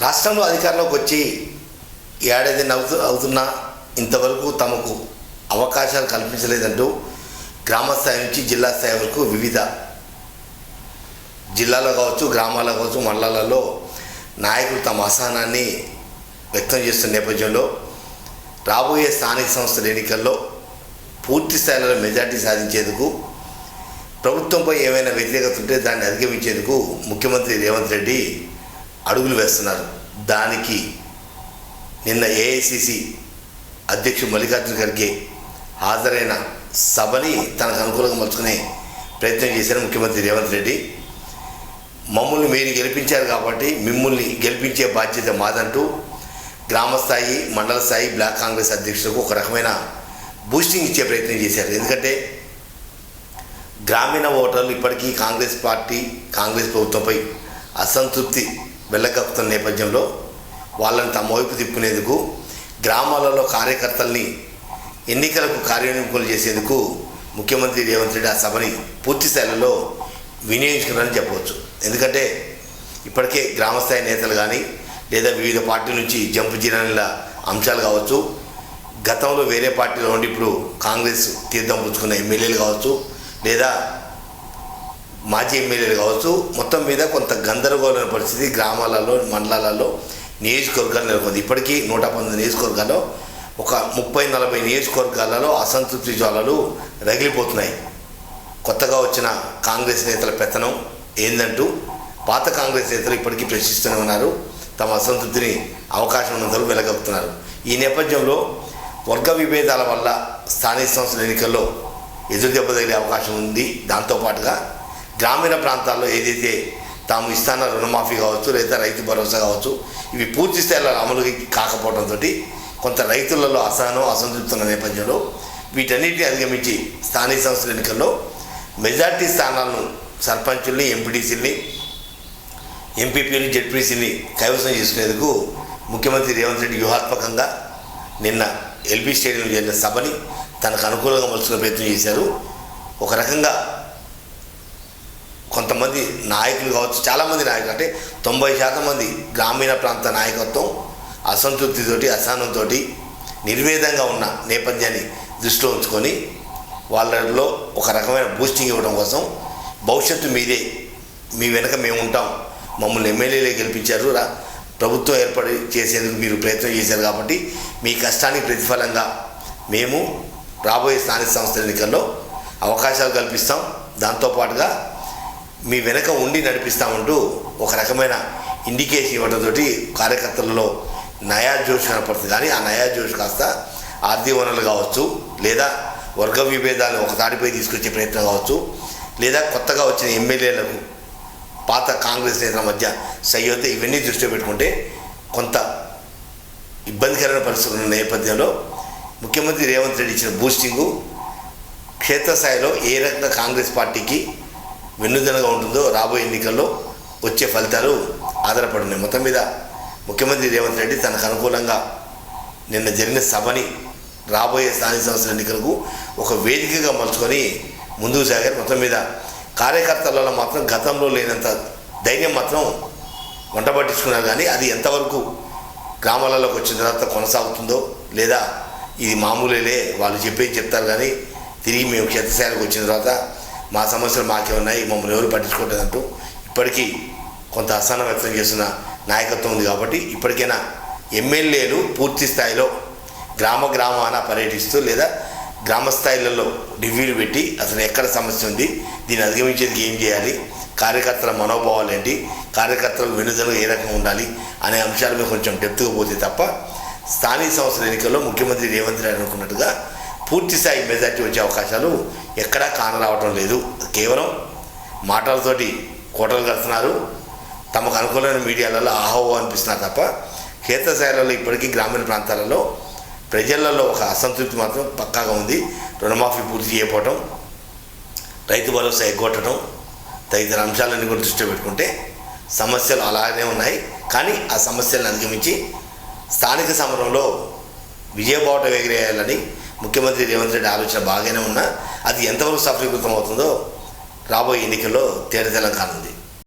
రాష్ట్రంలో అధికారంలోకి వచ్చి ఏడాది అవుతు అవుతున్నా ఇంతవరకు తమకు అవకాశాలు కల్పించలేదంటూ గ్రామ స్థాయి నుంచి జిల్లా స్థాయి వరకు వివిధ జిల్లాలో కావచ్చు గ్రామాల్లో కావచ్చు మండలాలలో నాయకులు తమ అసహనాన్ని వ్యక్తం చేస్తున్న నేపథ్యంలో రాబోయే స్థానిక సంస్థల ఎన్నికల్లో పూర్తి స్థాయిలో మెజార్టీ సాధించేందుకు ప్రభుత్వంపై ఏమైనా వ్యతిరేకత ఉంటే దాన్ని అధిగమించేందుకు ముఖ్యమంత్రి రేవంత్ రెడ్డి అడుగులు వేస్తున్నారు. దానికి నిన్న ఏఐసిసి అధ్యక్షుడు మల్లికార్జున ఖర్గే హాజరైన సభని తనకు అనుకూలంగా మలుచుకునే ప్రయత్నం చేశారు ముఖ్యమంత్రి రేవంత్ రెడ్డి. మమ్మల్ని మీరు గెలిపించారు కాబట్టి మిమ్మల్ని గెలిపించే బాధ్యత మాదంటూ గ్రామ స్థాయి మండల స్థాయి బ్లాక్ కాంగ్రెస్ అధ్యక్షులకు ఒక రకమైన బూస్టింగ్ ఇచ్చే ప్రయత్నం చేశారు. ఎందుకంటే గ్రామీణ ఓటర్లు ఇప్పటికీ కాంగ్రెస్ పార్టీ కాంగ్రెస్ ప్రభుత్వంపై అసంతృప్తి వెళ్ళగక్కుతున్న నేపథ్యంలో వాళ్ళని తమ వైపు తిప్పుకునేందుకు గ్రామాలలో కార్యకర్తల్ని ఎన్నికలకు కార్యోన్ముఖులు చేసేందుకు ముఖ్యమంత్రి రేవంత్ రెడ్డి ఆ సభని పూర్తి స్థాయిలో వినియోగించుకున్నారని చెప్పవచ్చు. ఎందుకంటే ఇప్పటికే గ్రామస్థాయి నేతలు కానీ లేదా వివిధ పార్టీల నుంచి జంపు జీరాల అంశాలు కావచ్చు గతంలో వేరే పార్టీలో ఉండి ఇప్పుడు కాంగ్రెస్ తీర్థం పుచ్చుకున్న ఎమ్మెల్యేలు కావచ్చు లేదా మాజీ ఎమ్మెల్యేలు కావచ్చు మొత్తం మీద కొంత గందరగోళమైన పరిస్థితి గ్రామాలలో మండలాలలో నియోజకవర్గాలు నెలకొంది. ఇప్పటికీ నూట పంతొమ్మిది నియోజకవర్గాల్లో ఒక ముప్పై నలభై నియోజకవర్గాలలో అసంతృప్తి జ్వాలలు రగిలిపోతున్నాయి. కొత్తగా వచ్చిన కాంగ్రెస్ నేతల పెత్తనం ఏందంటూ పాత కాంగ్రెస్ నేతలు ఇప్పటికీ ప్రశ్నిస్తూనే ఉన్నారు. తమ అసంతృప్తిని అవకాశం ఉన్నందుకు వెలగక్కుతున్నారు ఈ నేపథ్యంలో వర్గ విభేదాల వల్ల స్థానిక సంస్థల ఎన్నికల్లో ఎదురు దెబ్బ తగిలే అవకాశం ఉంది. దాంతోపాటుగా గ్రామీణ ప్రాంతాల్లో ఏదైతే తాము ఇస్తాన రుణమాఫీ కావచ్చు లేదా రైతు భరోసా కావచ్చు ఇవి పూర్తి స్థాయిలో అమలు కాకపోవడంతో కొంత రైతులలో అసహనం అసంతృప్తి ఉన్న నేపథ్యంలో వీటన్నిటిని అధిగమించి స్థానిక సంస్థల ఎన్నికల్లో మెజార్టీ స్థానాలను సర్పంచుల్ని ఎంపీటీసీని ఎంపీపీని జెడ్పీసీని కైవసం చేసుకునేందుకు ముఖ్యమంత్రి రేవంత్ రెడ్డి వ్యూహాత్మకంగా నిన్న ఎల్బీ స్టేడియంలో జరిగిన సభని తనకు అనుకూలంగా మలుచుకునే ప్రయత్నం చేశారు. ఒక రకంగా కొంతమంది నాయకులు కావచ్చు చాలామంది నాయకులు అంటే తొంభై శాతం మంది గ్రామీణ ప్రాంత నాయకత్వం అసంతృప్తితోటి అసహనంతో నిర్వేదంగా ఉన్న నేపథ్యాన్ని దృష్టిలో ఉంచుకొని వాళ్ళలో ఒక రకమైన బూస్టింగ్ ఇవ్వడం కోసం భవిష్యత్తు మీదే మీ వెనక మేము ఉంటాం. మమ్మల్ని ఎమ్మెల్యేలే గెలిపించారు. రా ప్రభుత్వం ఏర్పడి చేసేందుకు మీరు ప్రయత్నం చేశారు కాబట్టి మీ కష్టానికి ప్రతిఫలంగా మేము రాబోయే స్థానిక సంస్థల ఎన్నికల్లో అవకాశాలు కల్పిస్తాం. దాంతోపాటుగా మీ వెనక ఉండి నడిపిస్తామంటూ ఒక రకమైన ఇండికేషన్ ఇవ్వడంతో కార్యకర్తలలో నయా జోష్ కనపడుతుంది. కానీ ఆ నయా జోష్ కాస్త ఆర్థిక వనరులు కావచ్చు లేదా వర్గ విభేదాలు ఒక తాడిపై తీసుకొచ్చే ప్రయత్నం కావచ్చు లేదా కొత్తగా వచ్చిన ఎమ్మెల్యేలకు పాత కాంగ్రెస్ నేతల మధ్య సయ్యత ఇవన్నీ దృష్టిలో పెట్టుకుంటే కొంత ఇబ్బందికరమైన పరిస్థితులు ఉన్న నేపథ్యంలో ముఖ్యమంత్రి రేవంత్ రెడ్డి ఇచ్చిన బూస్టింగు క్షేత్రస్థాయిలో ఏ రకంగా కాంగ్రెస్ పార్టీకి వెన్నుదనగా ఉంటుందో రాబోయే ఎన్నికల్లో వచ్చే ఫలితాలు ఆధారపడి ఉన్నాయి మొత్తం మీద ముఖ్యమంత్రి రేవంత్ రెడ్డి తనకు అనుకూలంగా నిన్న జరిగిన సభని రాబోయే స్థానిక సంస్థల ఎన్నికలకు ఒక వేదికగా మలుచుకొని ముందుకు సాగారు. మొత్తం మీద కార్యకర్తలలో మాత్రం గతంలో లేనంత ధైర్యం మాత్రం వంట పట్టించుకున్నారు కానీ అది ఎంతవరకు గ్రామాలలోకి వచ్చిన తర్వాత కొనసాగుతుందో లేదా ఇది మామూలేలే వాళ్ళు చెప్పేది చెప్తారు. కానీ తిరిగి మేము క్షేత్రస్థాయికి వచ్చిన తర్వాత మా సమస్యలు మాకే ఉన్నాయి మమ్మల్ని ఎవరు పట్టించుకోవట్లేదంటూ ఇప్పటికీ కొంత అసహనం వ్యక్తం చేస్తున్న నాయకత్వం ఉంది కాబట్టి ఇప్పటికైనా ఎమ్మెల్యేలు పూర్తి స్థాయిలో గ్రామ గ్రామాన పర్యటిస్తూ లేదా గ్రామ స్థాయిలలో రివ్యూలు పెట్టి అసలు ఎక్కడ సమస్య ఉంది దీన్ని అధిగమించేందుకు ఏం చేయాలి కార్యకర్తల మనోభావాలు ఏంటి కార్యకర్తలు వెనుదలు ఏ రకంగా ఉండాలి అనే అంశాల మీద కొంచెం డెప్త్గా పోతే తప్ప స్థానిక సంస్థల ఎన్నికల్లో ముఖ్యమంత్రి రేవంత్ రెడ్డి అనుకున్నట్టుగా పూర్తి స్థాయి మెజార్టీ వచ్చే అవకాశాలు ఎక్కడా కానరావటం లేదు. కేవలం మాటలతోటి కోటలు కడుతున్నారు. తమకు అనుకూలమైన మీడియాలలో ఆహో అనిపిస్తున్నారు తప్ప క్షేత్రస్థాయిలలో ఇప్పటికీ గ్రామీణ ప్రాంతాలలో ప్రజలలో ఒక అసంతృప్తి మాత్రం పక్కాగా ఉంది. రుణమాఫీ పూర్తి చేయకపోవటం రైతు భరోసా ఎగ్గొట్టడం తదితర అంశాలన్నీ కూడా దృష్టిలో పెట్టుకుంటే సమస్యలు అలానే ఉన్నాయి. కానీ ఆ సమస్యలను అధిగమించి స్థానిక సమరంలో విజయబావుట ఎగిరేయాలని ముఖ్యమంత్రి రేవంత్ రెడ్డి ఆలోచన బాగానే ఉన్నా అది ఎంతవరకు సఫలీకృతం అవుతుందో రాబోయే ఎన్నికల్లో తేడా తెలంగాణ ఉంది.